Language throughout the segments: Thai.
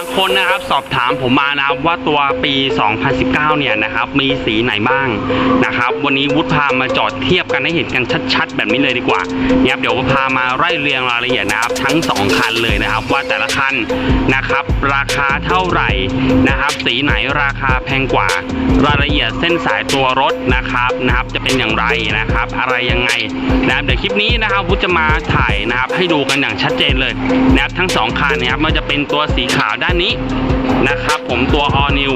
างคนนะครับสอบถามผมมานะครับว่าตัวปี 2019 เนี่ยนะครับมีสีไหนบ้างนะครับวันนี้วุฒิพามาจอดเทียบกันให้เห็นกันชัด ๆ แบบนี้เลยดีกว่าเนี่ยครับเดี๋ยวพามาไล่เรียงรายละเอียดนะครับทั้ง 2 คันเลยนะครับ ว่าแต่ละคันนะครับราคาเท่าไหร่นะครับสีไหนราคาแพงกว่ารายละเอียดเส้นสายตัวรถนะครับนะครับจะเป็นอย่างไรนะครับ อะไรยังไงนะครับเดี๋ยวคลิปนี้นะครับวุฒิจะมาถ่ายนะครับให้ดูกันอย่างชัดเจนเลยนะครับทั้งสองคันนะครับมันจะเป็นตัวสีขาวด้านนี้นะครับ ผมตัว all new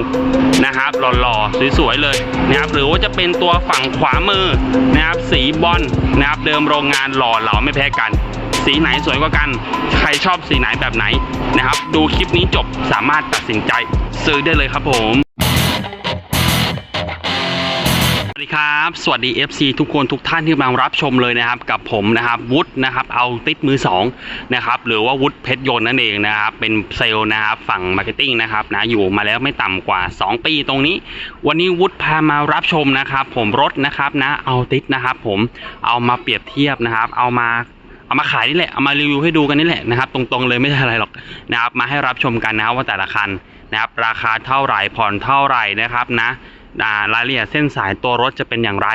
นะครับหล่อๆสวยๆเลยนะครับหรือว่าจะเป็นตัวฝั่งขวามือนะครับสีบอลนะครับเดิมโรงงานหล่อเหลาไม่แพ้กัน สีไหนสวยกว่ากัน ใครชอบสีไหนแบบไหนนะครับ ดูคลิปนี้จบสามารถตัดสินใจซื้อได้เลยครับผม ครับ สวัสดี FC ทุกคนทุกท่านที่กำลังรับชมเลยนะครับ กับผมนะครับวุฒินะครับเอาติดมือสองนะครับหรือว่าวุฒิเพชรยนต์นั่นเองนะครับ เป็นเซลล์นะครับฝั่งมาร์เก็ตติ้งนะครับนะอยู่มาแล้วไม่ต่ำกว่า 2 ปีตรงนี้ วันนี้วุฒิพามารับชมนะครับ ผมรถนะครับนะเอาติดนะครับ ผมเอามาเปรียบเทียบนะครับ เอามาเอามาขายนี่แหละ เอามารีวิวให้ดูกันนี่แหละนะครับ ตรงๆเลยไม่ใช่อะไรหรอกนะครับ มาให้รับชมกันนะครับว่าแต่ละคันนะครับ ราคาเท่าไหร่ผ่อนเท่าไหร่นะครับนะ รายละเอียดเส้นสายตัวรถจะเป็นอย่างไร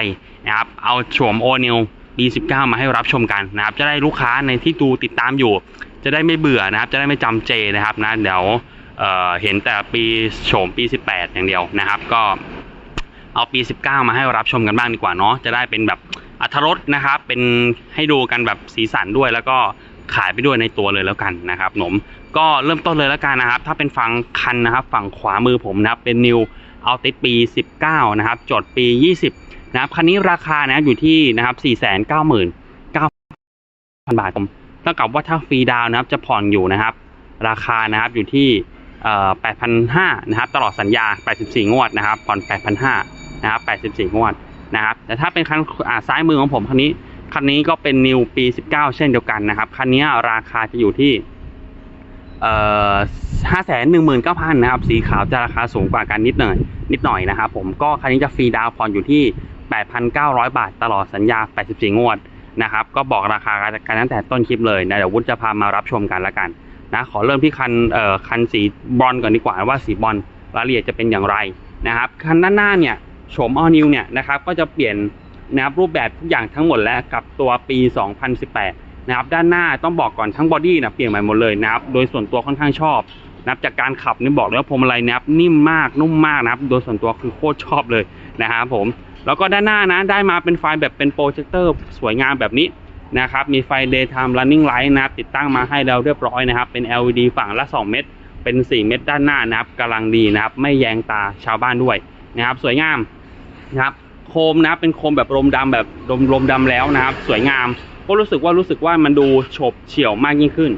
นะครับ เอาโฉมโอนิว B19 มาให้รับชมกันนะครับ จะได้ลูกค้าในที่ดูติดตามอยู่ จะได้ไม่เบื่อนะครับ จะได้ไม่จำเจนะครับนะเดี๋ยวเเห็นแต่ปีโฉมปี 18 อย่างเดียวนะครับ ก็เอาปี 19 มาให้รับชมกันบ้างดีกว่าเนาะจะได้เป็นแบบอัธรสนะครับ เป็นให้ดูกันแบบสีสันด้วยแล้วก็ขายไปด้วยในตัวเลยแล้วกันนะครับหนมก็เริ่มต้นเลยแล้วกันนะครับ ถ้าเป็นฝั่งคันนะครับ ฝั่งขวามือผมนะครับเป็น New a l t i s ปี 19 นะครับ จดปี 20 นะครับ คันนี้ราคานะอยู่ที่นะครับ 499,000 บาทผมเท่ากับว่าถ้าฟรีดาวนะครับ จะผ่อนอยู่นะครับ ราคานะครับอยู่ที่เอ่อ8,500นะครับ ตลอดสัญญา 84 งวดนะครับ ผ่อน 8,500นะครับ 84 งวดนะครับ แต่ถ้าเป็นคันอ่าซ้ายมือของผมคันนี้ คันนี้ก็เป็น New ปี 19 เช่นเดียวกันนะครับ คันนี้ราคาจะอยู่ที่เอ่อ ห้าแสนหนึ่งหมื่นเก้าพันนะครับ สีขาวจะราคาสูงกว่ากันนิดหน่อย นิดหน่อยนะครับผมก็คันนี้จะฟรีดาวผ่อนอยู่ที่ 8,900 บาท ตลอดสัญญา 84 งวดนะครับ ก็บอกราคากันตั้งแต่ต้นคลิปเลยนะเดี๋ยววุฒิจะพามารับชมกันละกันนะขอเริ่มที่คันเอ่อคันสีบอลก่อนดีกว่าว่าสีบอลรายละเอียดจะเป็นอย่างไรนะครับคันด้านหน้าเนี่ยโฉมออนิวเนี่ยนะครับก็จะเปลี่ยนนะครับรูปแบบทุกอย่างทั้งหมดแล้วกับตัวปี 2018 นะครับด้านหน้าต้องบอกก่อนทั้งบอดี้นะเปลี่ยนใหม่หมดเลยนะครับโดยส่วนตัวค่อนข้างชอบ นะครับจากการขับนี่บอกเลยว่าพวงมาลัยนะครับนิ่มมากนุ่มมากนะครับ โดยส่วนตัวคือโคตรชอบเลยนะครับผมแล้วก็ด้านหน้านะได้มาเป็นไฟแบบเป็นโปรเจคเตอร์สวยงามแบบนี้นะครับมีไฟ daytime running light นะครับติดตั้งมาให้แล้วเรียบร้อยนะครับ เป็น LED ฝั่งละ 2 เม็ดเป็น 4 เม็ดด้านหน้านะครับกำลังดีนะครับ ไม่แยงตาชาวบ้านด้วยนะครับ สวยงามนะครับโคมนับเป็นโคมแบบลมดำแบบลมลมดำแล้วนะครับ สวยงามก็รู้สึกว่ารู้สึกว่ามันดูฉบเฉี่ยวมากยิ่งขึ้น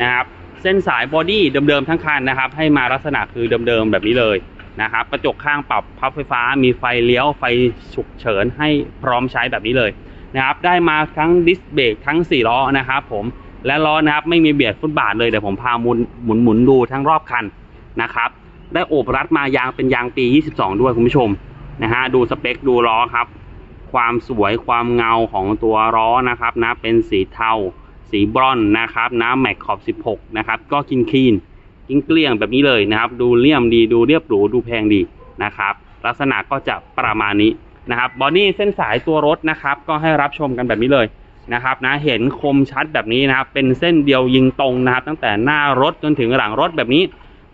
นะครับ เส้นสายบอดี้เดิมๆทั้งคันนะครับ ให้มาลักษณะคือเดิมๆแบบนี้เลยนะครับ กระจกข้างปรับพับไฟฟ้า มีไฟเลี้ยวไฟฉุกเฉินให้พร้อมใช้แบบนี้เลยนะครับ ได้มาทั้งดิสเบรกทั้ง4ล้อนะครับ ผมและล้อนะครับไม่มีเบียดฟุตบาทเลยเดี๋ยวผมพาหมุนหมุนหมุนดูทั้งรอบคันนะครับได้โอบรัดมายางเป็นยางปี 22 ด้วยคุณผู้ชมนะฮะดูสเปคดูล้อครับ ความสวยความเงาของตัวล้อนะครับนะเป็นสีเทา สีบรอนนะครับนะแม็กขอบ 16 นะครับ ก็กินคลีนกินเกลี้ยงแบบนี้เลยนะครับ ดูเลี่ยมดีดูเรียบหรูดูแพงดีนะครับ ลักษณะก็จะประมาณนี้นะครับบอดี้เส้นสายตัวรถนะครับ ก็ให้รับชมกันแบบนี้เลยนะครับนะเห็นคมชัดแบบนี้นะครับ เป็นเส้นเดียวยิงตรงนะครับ ตั้งแต่หน้ารถจนถึงหลังรถแบบนี้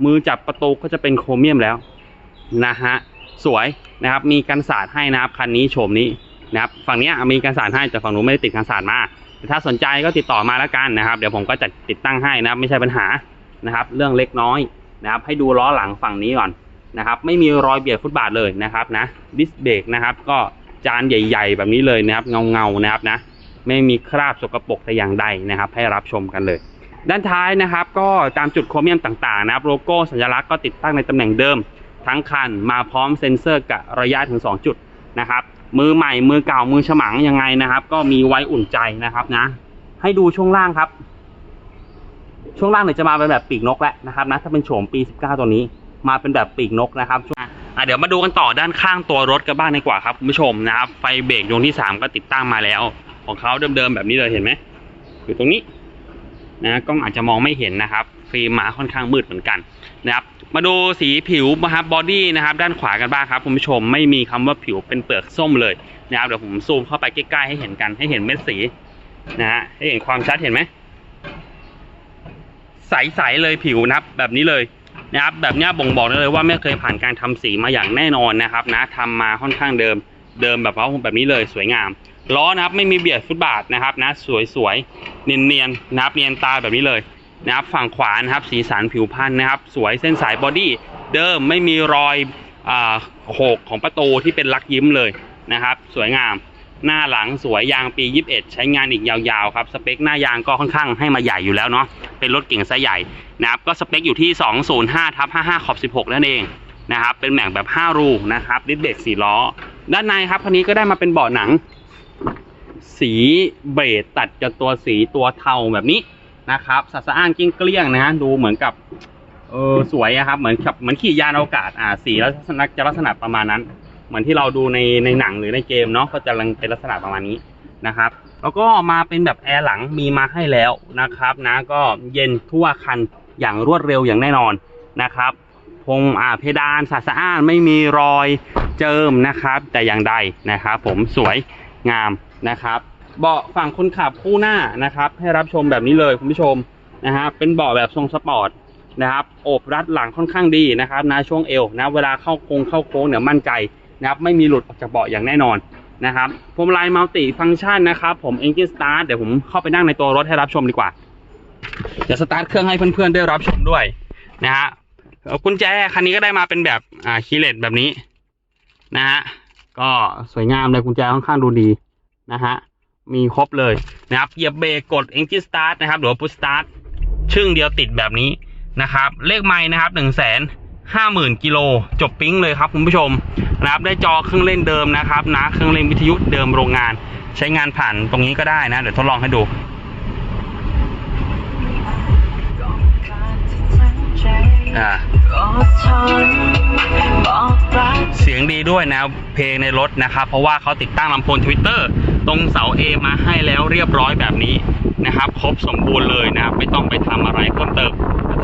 มือจับประตูก็จะเป็นโครเมียมแล้วนะฮะสวยนะครับมีกันสาดให้นะครับคันนี้โฉมนี้นะครับฝั่งนี้มีการสานให้แต่ฝั่งนู้นไม่ได้ติดการสานมา ถ้าสนใจก็ติดต่อมาแล้วกันนะครับ เดี๋ยวผมก็จะติดตั้งให้นะครับ ไม่ใช่ปัญหานะครับ เรื่องเล็กน้อยนะครับ ให้ดูล้อหลังฝั่งนี้ก่อนนะครับ ไม่มีรอยเบียดฟุตบาทเลยนะครับนะดิสเบรกนะครับ ก็จานใหญ่ ๆ แบบนี้เลยนะครับ เงาๆนะครับนะ ไม่มีคราบสกปรกแต่อย่างใดนะครับ ให้รับชมกันเลย ด้านท้ายนะครับ ก็ตามจุดโครเมียมต่างๆนะครับ โลโก้สัญลักษณ์ก็ติดตั้งในตำแหน่งเดิม ทั้งคันมาพร้อมเซ็นเซอร์กับระยะถึง 2 จุดนะครับ มือใหม่มือเก่ามือฉมังยังไงนะครับ ก็มีไว้อุ่นใจนะครับนะ ให้ดูช่วงล่างครับ ช่วงล่างเนี่ยจะมาเป็นแบบปีกนกแล้วนะครับนะถ้าเป็นโฉมปี 19 ตัวนี้ มาเป็นแบบปีกนกนะครับช่วงอะเดี๋ยวมาดูกันต่อด้านข้างตัวรถกันบ้างดีกว่าครับคุณผู้ชมนะครับไฟเบรกดวงที่ 3 ก็ติดตั้งมาแล้ว ของเขาเดิมๆแบบนี้เลยเห็นไหมอยู่ตรงนี้ นะกล้องอาจจะมองไม่เห็นนะครับฟิล์มมาค่อนข้างมืดเหมือนกันนะครับมาดูสีผิวนะครับบอดี้นะครับด้านขวากันบ้างครับคุณผู้ชมไม่มีคำว่าผิวเป็นเปลือกส้มเลยนะครับเดี๋ยวผมซูมเข้าไปใกล้ๆให้เห็นกันให้เห็นเม็ดสีนะฮะให้เห็นความชัดเห็นไหมใสๆเลยผิวนะครับแบบนี้เลยนะครับแบบนี้บ่งบอกได้เลยว่าไม่เคยผ่านการทำสีมาอย่างแน่นอนนะครับนะทำมาค่อนข้างเดิมเดิมแบบว่าแบบนี้เลยสวยงาม ล้อนะครับไม่มีเบียดฟุตบาทนะครับนะสวยๆเนียนๆนะครับเนียนตาแบบนี้เลยนะครับฝั่งขวานะครับสีสันผิวพรรณนะครับ สวยเส้นสายบอดี้เดิมไม่มีรอยอาโขกของประตูที่เป็นลักยิ้มเลยนะครับ สวยงามหน้าหลังสวยยางปี 21 ใช้งานอีกยาวๆครับสเปคหน้ายางก็ค่อนข้างให้มาใหญ่อยู่แล้วเนาะเป็นรถเก่งไซส์ใหญ่นะครับก็สเปคอยู่ที่ 205ทับ55ขอบ 16 นั่นเองนะครับเป็นแหม่งแบบ 5 รูนะครับดิสเบรก4ล้อ ด้านในครับคันนี้ก็ได้มาเป็นเบาะหนัง สีเบรดตัดกับตัวสีตัวเทาแบบนี้นะครับสัสะอ้านกิ้งเกลี้ยงนะฮะดูเหมือนกับเออสวยอะครับเหมือนกับเหมือนขี่ยานอวกาศอ่าสีลักษณะจะลักษณะประมาณนั้น เหมือนที่เราดูในในหนังหรือในเกมเนาะก็จะเป็นลักษณะประมาณนี้นะครับ แล้วก็มาเป็นแบบแอร์หลังมีมาให้แล้วนะครับนะก็เย็นทั่วคันอย่างรวดเร็วอย่างแน่นอนนะครับพงอ่าเพดานสัสะอ้านไม่มีรอยเจิมนะครับ แต่อย่างใดนะครับ ผมสวย งามนะครับ เบาะฝั่งคนขับคู่หน้านะครับ ให้รับชมแบบนี้เลยคุณผู้ชมนะฮะเป็นเบาะแบบทรงสปอร์ตนะครับโอบรัดหลังค่อนข้างดีนะครับนะช่วงเอวนะเวลาเข้าโค้งเข้าโค้งเนี่ยมั่นใจนะครับไม่มีหลุดออกจากเบาะอย่างแน่นอนนะครับพวงมาลัยมัลติฟังก์ชันนะครับผม Engine Start เดี๋ยวผมเข้าไปนั่งในตัวรถให้รับชมดีกว่าเดี๋ยวสตาร์ทเครื่องให้เพื่อนๆได้รับชมด้วยนะฮะเอ่อกุญแจคันนี้ก็ได้มาเป็นแบบอ่าคีเลสแบบนี้นะฮะ ก็สวยงามเลยกุญแจค่อนข้างดูดีนะฮะ มีครบเลยนะครับเหยียบเบรกกด Engine Start นะครับ หรือว่าพุชสตาร์ทชึ่งเดียวติดแบบนี้นะครับ เลขไม้นะครับหนึ่งแสนห้าหมื่นกิโลจบปิ้งเลยครับคุณผู้ชมนะครับได้จอเครื่องเล่นเดิมนะครับนะเครื่องเล่นวิทยุเดิมโรงงาน ใช้งานผ่านตรงนี้ก็ได้นะ เดี๋ยวทดลองให้ดู อ่าเสียงดีด้วยนะเพลงในรถนะครับเพราะว่าเขาติดตั้งลำโพงทวิตเตอร์ตรงเสา A มาให้แล้วเรียบร้อยแบบนี้นะครับ ครบสมบูรณ์เลยนะครับไม่ต้องไปทำอะไรเพิ่มเติม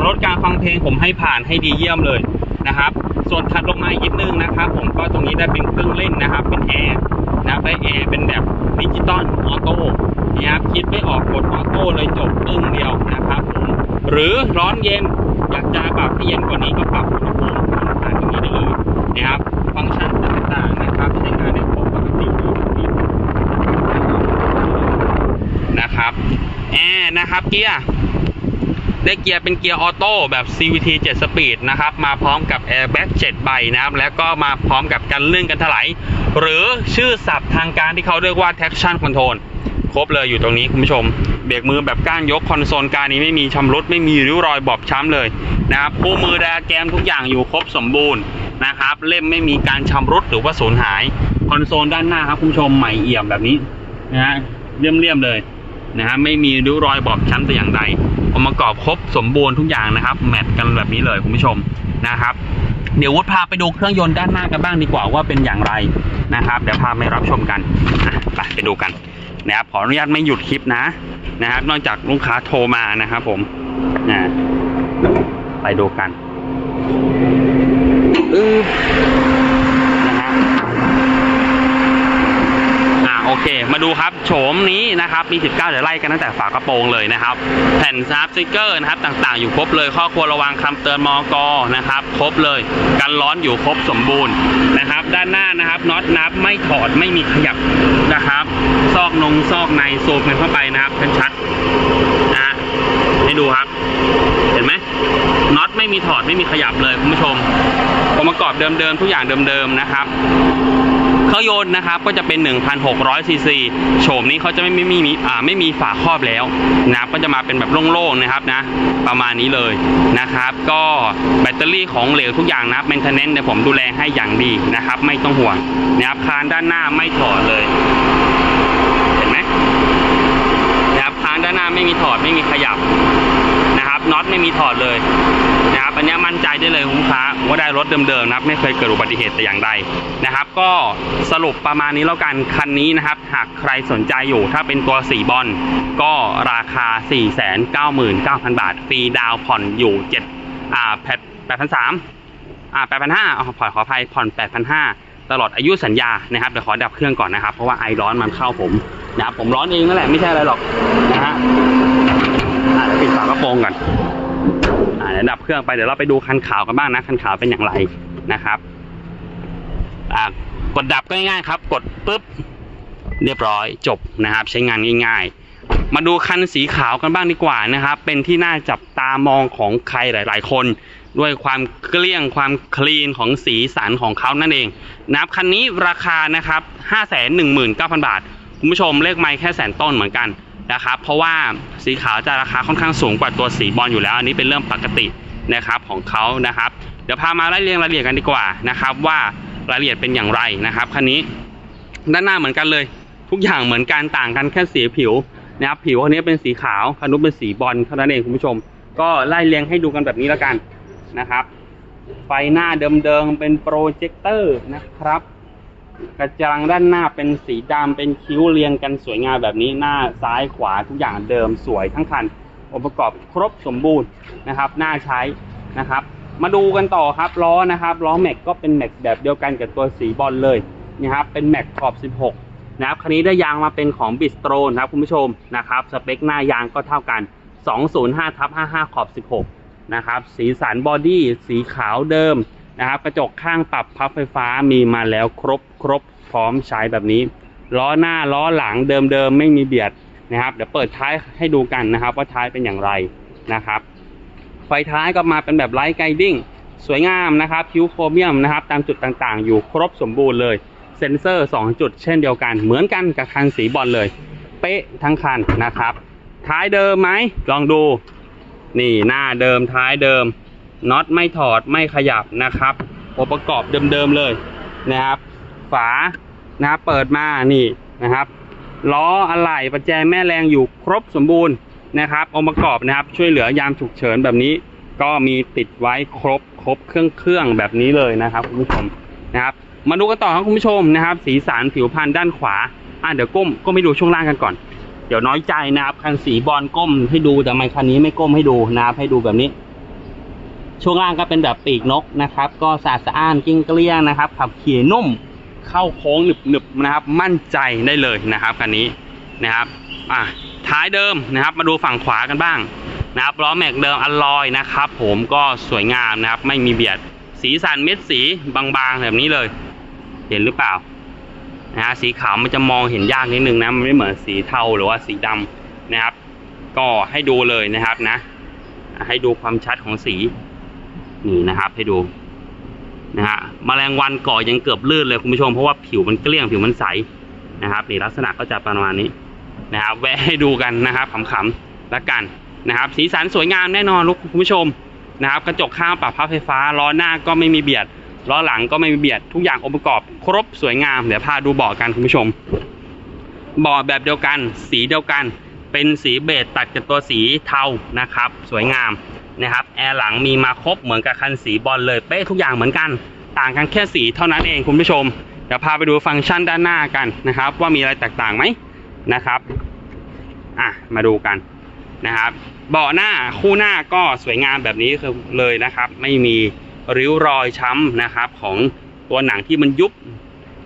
รถการฟังเพลงผมให้ผ่านให้ดีเยี่ยมเลยนะครับ ส่วนถัดลงมาอีกนิดนึงนะครับ ผมก็ตรงนี้ได้เป็นเครื่องเล่นนะครับ เป็นแอร์นะได้แอร์เป็นแบบดิจิตอลออโต้นะครับคิดไม่ออกกดออโต้เลยจบปึ้งเดียวนะครับผมหรือร้อนเย็น อยากจะปรับให้เย็นกว่านี้ก็ปรับอุณหภูมิผ่านตรงนี้ได้เลยนะครับ ฟังก์ชันต่างๆนะครับใช้งานได้ครบปกติดีนะครับแอร์นะครับเกียร์ได้เกียร์เป็นเกียร์ออโต้แบบ CVT 7 Speed นะครับ มาพร้อมกับ Airbag 7ใบนะครับ แล้วก็มาพร้อมกับกันลื่นกันถลายหรือชื่อศัพท์ทางการที่เขาเรียกว่า traction control ครบเลยอยู่ตรงนี้คุณผู้ชม เบรกมือแบบก้านยกคอนโซลการนี้ไม่มีชำรุดไม่มีริ้วรอยบอบช้ำเลยนะครับคู่มือไดอะแกรมทุกอย่างอยู่ครบสมบูรณ์นะครับ เล่มไม่มีการชำรุดหรือว่าสูญหายคอนโซลด้านหน้าครับคุณผู้ชมใหม่เอี่ยมแบบนี้นะฮะเลี่ยมๆเลยนะฮะไม่มีริ้วรอยบอบช้ำแต่อย่างใดองค์ประกอบครบสมบูรณ์ทุกอย่างนะครับ แมทกันแบบนี้เลยคุณผู้ชมนะครับ เดี๋ยววุฒพาไปดูเครื่องยนต์ด้านหน้ากันบ้างดีกว่าว่าเป็นอย่างไรนะครับ เดี๋ยวพาไปรับชมกันไปไปดูกัน นะครับขออนุญาตไม่หยุดคลิปนะนะครับ นอกจากลูกค้าโทรมานะครับผมนะไปดูกันอือนะฮะ อ่าโอ เค มาดูครับโฉมนี้นะครับ มี 19เดี๋ยวไล่กันตั้งแต่ฝากระโปรงเลยนะครับ แผ่นซับสติกเกอร์นะครับ ต่างๆ อยู่ครบเลยข้อควรระวังคำเตือนมอกนะครับ ครบเลยกันร้อนอยู่ครบสมบูรณ์นะครับ ด้านหน้านะครับน็อตนับไม่ถอดไม่มีขยับนะครับ ซอกนงซอกในซูมกันเข้าไปนะครับชัดนะให้ดูครับ เห็นไหมน็อตไม่มีถอดไม่มีขยับเลยคุณผู้ชมองค์ประกอบเดิมๆทุกอย่างเดิมๆนะครับ เครื่องยนต์นะครับก็จะเป็น 1,600ซีซีโฉมนี้เขาจะไม่ไม่ไม่มีอ่าไม่มีฝาครอบแล้วนะครับก็จะมาเป็นแบบโล่งๆนะครับนะประมาณนี้เลยนะครับ ก็แบตเตอรี่ของเหลวทุกอย่างนะ maintenance เดี๋ยวผมดูแลให้อย่างดีนะครับ ไม่ต้องห่วงนะครับคานด้านหน้าไม่ถอดเลยเห็นไหมนะครับคานด้านหน้าไม่มีถอดไม่มีขยับ นะครับน็อตไม่มีถอดเลยนะครับอันนี้มั่นใจได้เลยคุณลูกค้าว่าได้รถเดิมๆนะครับ ไม่เคยเกิดอุบัติเหตุแต่อย่างใดนะครับ ก็สรุปประมาณนี้แล้วกันคันนี้นะครับ หากใครสนใจอยู่ถ้าเป็นตัวสีบอลก็ราคา 499,000 บาท ฟรีดาวผ่อนอยู่7อ่าแพด8,300อ่า8,500เอาผ่อนขออภัยผ่อน8,500ตลอดอายุสัญญานะครับเดี๋ยวขอดับเครื่องก่อนนะครับ เพราะว่าไอร้อนมันเข้าผมนะครับผมร้อนเองนั่นแหละไม่ใช่อะไรหรอกนะฮะ ปิดฝากระโปรงก่อนอ่าเดี๋ยวดับเครื่องไปเดี๋ยวเราไปดูคันขาวกันบ้างนะคันขาวเป็นอย่างไรนะครับอ่ากดดับก็ง่ายๆครับ กดปุ๊บเรียบร้อยจบนะครับ ใช้งานง่ายๆ มาดูคันสีขาวกันบ้างดีกว่านะครับ เป็นที่น่าจับตามองของใครหลาย ๆ คน ด้วยความเกลี้ยงความคลีนของสีสันของเขานั่นเองนะครับคันนี้ราคานะครับ 519,000 บาท คุณผู้ชมเลขไม้แค่แสนต้นเหมือนกัน นะครับ เพราะว่าสีขาวจะราคาค่อนข้างสูงกว่าตัวสีบอลอยู่แล้ว อันนี้เป็นเรื่องปกตินะครับของเขานะครับ เดี๋ยวพามาไล่เรียงรายละเอียดกันดีกว่านะครับ ว่ารายละเอียดเป็นอย่างไรนะครับคันนี้ด้านหน้าเหมือนกันเลย ทุกอย่างเหมือนกันต่างกันแค่สีผิวนะครับผิวคันนี้เป็นสีขาวคันนู้นเป็นสีบอลเท่านั้นเองคุณผู้ชม ก็ไล่เรียงให้ดูกันแบบนี้แล้วกันนะครับ ไฟหน้าเดิมๆเป็นโปรเจคเตอร์นะครับ กระจังด้านหน้าเป็นสีดำเป็นคิ้วเรียงกันสวยงามแบบนี้หน้าซ้ายขวาทุกอย่างเดิมสวยทั้งคันองค์ประกอบครบสมบูรณ์นะครับน่าใช้นะครับ มาดูกันต่อครับล้อนะครับล้อแม็กก็เป็นแม็กแบบเดียวกันกับตัวสีบอลเลยนะครับเป็นแม็กขอบ 16 นะครับคันนี้ได้ยางมาเป็นของบิสโตรนะครับคุณผู้ชมนะครับสเปคหน้ายางก็เท่ากัน 205ทับ55 ขอบ 16 นะครับสีสันบอดี้สีขาวเดิม นะครับ กระจกข้างปรับพับไฟฟ้ามีมาแล้วครบครบพร้อมใช้แบบนี้ ล้อหน้าล้อหลังเดิมๆไม่มีเบียดนะครับเดี๋ยวเปิดท้ายให้ดูกันนะครับ ว่าท้ายเป็นอย่างไรนะครับ ไฟท้ายก็มาเป็นแบบไลท์ไกดิ้งสวยงามนะครับคิวโครเมียมนะครับ ตามจุดต่างๆ อยู่ครบสมบูรณ์เลยเซ็นเซอร์ 2 จุดเช่นเดียวกัน เหมือนกันกับคันสีบอลเลย เป๊ะทั้งคันนะครับ ท้ายเดิมไหมลองดู นี่หน้าเดิมท้ายเดิม น็อตไม่ถอดไม่ขยับนะครับองค์ประกอบเดิมๆเลยนะครับ ฝานะครับเปิดมานี่นะครับล้ออะไหล่ประแจแม่แรงอยู่ครบสมบูรณ์นะครับองค์ประกอบนะครับ ช่วยเหลือยามฉุกเฉินแบบนี้ ก็มีติดไว้ครบครบเครื่องเครื่องแบบนี้เลยนะครับคุณผู้ชมนะครับ มาดูกันต่อครับคุณผู้ชมนะครับ สีสันผิวพรรณด้านขวาอะเดี๋ยวก้มก็ไม่ดูช่วงล่างกันก่อน เดี๋ยวน้อยใจนะครับคันสีบอลก้มให้ดูแต่ไมคันนี้ไม่ก้มให้ดูนะครับให้ดูแบบนี้ ช่วงล่างก็เป็นแบบปีกนกนะครับ ก็สะอาดสะอ้านกิ้งเกลี้ยงนะครับ ขับขี่นุ่มเข้าโค้งหนึบๆนะครับ มั่นใจได้เลยนะครับคันนี้นะครับอะท้ายเดิมนะครับ มาดูฝั่งขวากันบ้างนะครับล้อแม็กเดิมอลลอยนะครับ ผมก็สวยงามนะครับ ไม่มีเบียดสีสันเม็ดสีบางๆแบบนี้เลย เห็นหรือเปล่านะฮะสีขาวมันจะมองเห็นยากนิดนึงนะมันไม่เหมือนสีเทาหรือว่าสีดำนะครับ ก็ให้ดูเลยนะครับนะ ให้ดูความชัดของสี นี่นะครับ ให้ดูนะฮะแมลงวันก่อยังเกือบลื่นเลยคุณผู้ชมเพราะว่าผิวมันเกลี้ยงผิวมันใสนะครับนี่ลักษณะก็จะประมาณนี้นะครับแวะให้ดูกันนะครับขำๆละกันนะครับ สีสันสวยงามแน่นอนลูกคุณผู้ชมนะครับ กระจกข้างปรับพับไฟฟ้าล้อหน้าก็ไม่มีเบียดล้อหลังก็ไม่มีเบียดทุกอย่างองค์ประกอบ ครบสวยงามเดี๋ยวพาดูเบาะกันคุณผู้ชมเบาะแบบเดียวกัน สีเดียวกัน เป็นสีเบจตัดกับตัวสีเทานะครับ สวยงาม นะครับแอร์หลังมีมาครบเหมือนกับคันสีบอลเลยเป๊ะทุกอย่างเหมือนกัน ต่างกันแค่สีเท่านั้นเองคุณผู้ชมเดี๋ยวพาไปดูฟังก์ชันด้านหน้ากันนะครับ ว่ามีอะไรแตกต่างไหมนะครับอะมาดูกันนะครับเบาะหน้าคู่หน้าก็สวยงามแบบนี้คือเลยนะครับ ไม่มีริ้วรอยช้ำนะครับ ของตัวหนังที่มันยุบ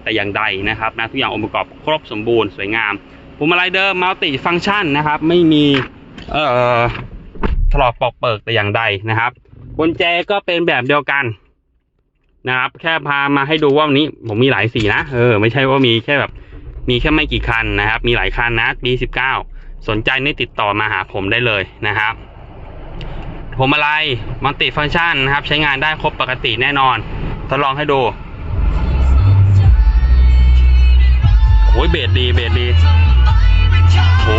แต่อย่างใดนะครับนะทุกอย่างองค์ประกอบครบสมบูรณ์สวยงามพวงมาลัยเดิมมัลติฟังก์ชันนะครับ ไม่มีเอ่อ ถลอกปอกเปิกแต่อย่างใดนะครับกุญแจก็เป็นแบบเดียวกันนะครับ แค่พามาให้ดูว่าวันนี้ผมมีหลายสีนะเออไม่ใช่ว่ามีแค่แบบมีแค่ไม่กี่คันนะครับ มีหลายคันนะ B19 สนใจนี่ติดต่อมาหาผมได้เลยนะครับผมอะไรมัลติฟังก์ชันนะครับ ใช้งานได้ครบปกติแน่นอน ทดลองให้ดูโอ้ยเบสดีเบสดีโอ้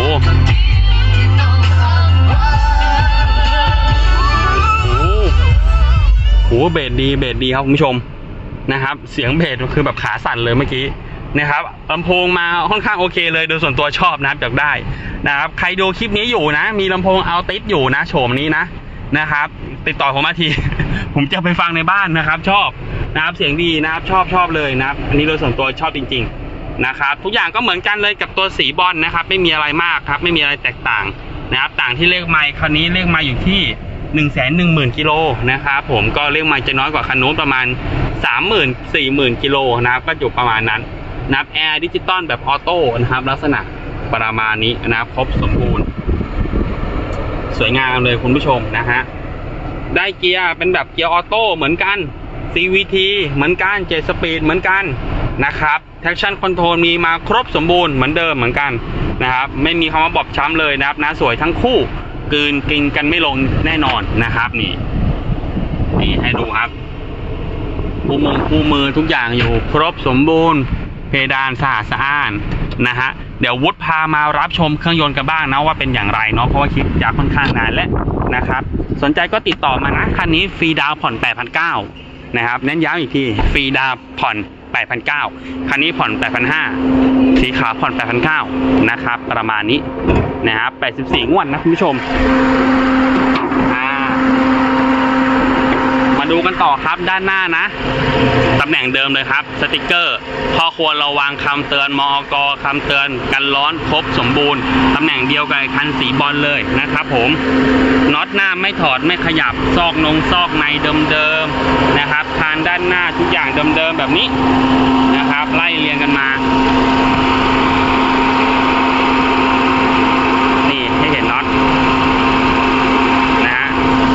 โอ้โหเบสดีเบสดีครับคุณผู้ชมนะครับ เสียงเบสคือแบบขาสั่นเลยเมื่อกี้นะครับลำโพงมาค่อนข้างโอเคเลยโดยส่วนตัวชอบนะครับอยากได้นะครับใครดูคลิปนี้อยู่นะ มีลำโพงเอาติดอยู่นะโฉมนี้นะนะครับ ติดต่อผมมาที ผมจะไปฟังในบ้านนะครับ ชอบนะครับเสียงดีนะครับชอบชอบเลยนะครับอันนี้โดยส่วนตัวชอบจริง ๆนะครับ ทุกอย่างก็เหมือนกันเลยกับตัวสีบอลนะครับ ไม่มีอะไรมากครับ ไม่มีอะไรแตกต่างนะครับ ต่างที่เลขไมค์คันนี้เลขไมค์อยู่ที่ หนึ่งแสนหนึ่งหมื่นกิโลนะครับผมก็เลขไมค์จะน้อยกว่าคันนู้นประมาณสามหมื่นสี่หมื่นกิโลนะครับก็อยู่ประมาณนั้นนับแอร์ดิจิตอลแบบออโต้นะครับ ลักษณะประมาณนี้นะครับครบสมบูรณ์ สวยงามเลยคุณผู้ชมนะฮะได้เกียร์เป็นแบบเกียร์ออโต้เหมือนกัน CVT เหมือนกันเจสปีดเหมือนกันนะครับ traction control มีมาครบสมบูรณ์เหมือนเดิมเหมือนกันนะครับ ไม่มีคำว่าบอบช้ำเลยนะครับนะสวยทั้งคู่ กืนกินกันไม่ลงแน่นอนนะครับนี่ นี่ให้ดูครับคู่มงคู่มือทุกอย่างอยู่ครบสมบูรณ์ เพดานสะอาดสะอ้านนะฮะเดี๋ยววุฒิพามารับชมเครื่องยนต์กันบ้างนะว่าเป็นอย่างไรเนาะเพราะว่าคลิปจะค่อนข้างนานแล้วนะครับ สนใจก็ติดต่อมานะคันนี้ฟรีดาวผ่อน 8,900นะครับเน้นย้ำอีกทีฟรีดาวผ่อน 8,900คันนี้ผ่อน 8,500สีขาวผ่อน 8,900นะครับประมาณนี้ นะครับ84 งวดนะคุณผู้ชมมาดูกันต่อครับด้านหน้านะตำแหน่งเดิมเลยครับ สติกเกอร์ข้อควรระวังคำเตือนมอกคำเตือนกันร้อนครบสมบูรณ์ตำแหน่งเดียวกับคันสีบอลเลยนะครับผมน็อตหน้าไม่ถอดไม่ขยับซอกนงซอกในเดิมๆนะครับคานด้านหน้าทุกอย่างเดิมๆแบบนี้นะครับ ไล่เรียงกันมา นี่ให้เห็นน็อต นะฮะ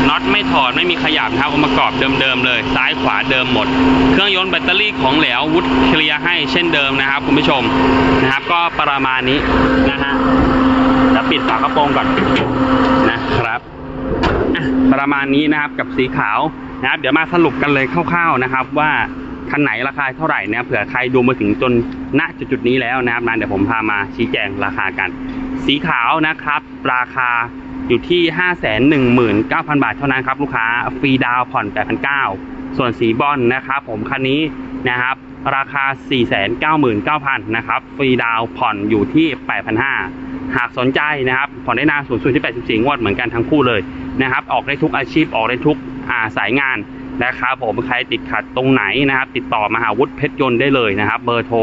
น็อต ไม่ถอดไม่มีขยับนะครับองค์ประกอบเดิมๆเลย ซ้ายขวาเดิมหมด เครื่องยนต์แบตเตอรี่ของเหลววุฒเคลียร์ให้เช่นเดิมนะครับคุณผู้ชมนะครับ ก็ประมาณนี้นะฮะเดี๋ยวปิดฝากระโปรงก่อนนะครับประมาณนี้นะครับกับสีขาวนะครับ เดี๋ยวมาสรุปกันเลยคร่าวๆนะครับ ว่าคันไหนราคาเท่าไหร่นะเผื่อใครดูมาถึงจนณจุดๆนี้แล้วนะครับนะเดี๋ยวผมพามาชี้แจงราคากัน สีขาวนะครับ ราคา อยู่ที่ 519,000 บาทเท่านั้นครับ ลูกค้าฟรีดาวผ่อน 8,900 ส่วนสีบอลนะครับผมคันนี้นะครับ ราคา 499,000 นะครับ ฟรีดาวผ่อนอยู่ที่ 8,500 หากสนใจนะครับ ผ่อนได้นานสูงสุดที่ 84 งวดเหมือนกันทั้งคู่เลยนะครับ ออกได้ทุกอาชีพออกได้ทุกาสายงานนะครับผมใครติดขัดตรงไหนนะครับ ติดต่อมาหาวุฒิเพชรยนต์ได้เลยนะครับ เบอร์โทร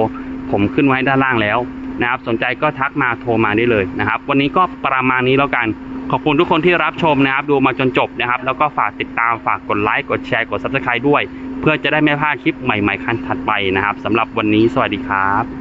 ผมขึ้นไว้ด้านล่างแล้วนะครับ สนใจก็ทักมาโทรมาได้เลยนะครับ วันนี้ก็ประมาณนี้แล้วกัน ขอบคุณทุกคนที่รับชมนะครับ ดูมาจนจบนะครับ แล้วก็ฝากติดตามฝากกดไลค์กดแชร์กด subscribe ด้วย เพื่อจะได้ไม่พลาดคลิปใหม่ๆคันถัดไปนะครับสำหรับวันนี้สวัสดีครับ